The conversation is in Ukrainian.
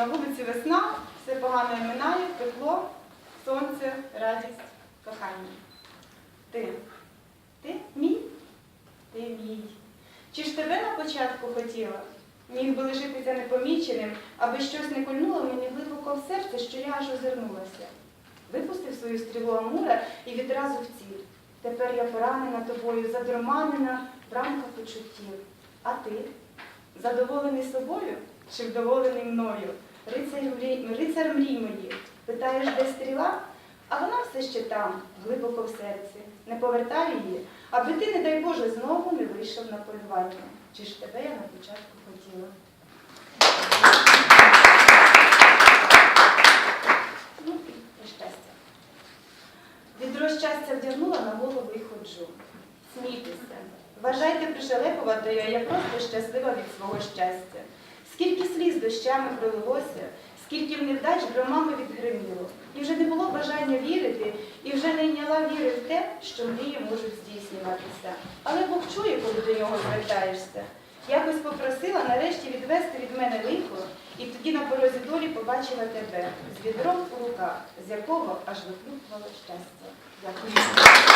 на вулиці весна, все погано минає, тепло, сонце, радість, кохання. Ти, ти мій, ти мій. Чи ж тебе на початку хотіла? Міг би лишитися непоміченим, аби щось не кольнуло мені глибоко в серце, що я аж озирнулася. Випустив свою стрілу Амура і відразу в ціль. Тепер я поранена тобою, задурманена в рамках почуттів. А ти? Задоволений собою чи вдоволений мною? Рицар мрій, мої. Питаєш, де стріла? А вона все ще там, глибоко в серці. Не повертай її, аби ти, не дай Боже, знову не вийшов на полювання. Чи ж тебе я на початку хотіла? Ну і щастя. Відро щастя вдягнула на голову і ходжу. Смійтеся. Вважайте пришелепуватою, я просто щаслива від свого щастя. Скільки дощами пролилося, скільки в невдач громами відгриміло. І вже не було бажання вірити, і вже не йняла віри в те, що мрії можуть здійснюватися. Але Бог чує, коли до нього звертаєшся. Якось попросила нарешті відвести від мене лихо, і тоді на порозі долі побачила тебе з відром у руках, з якого аж вихлюпувало щастя. Дякую.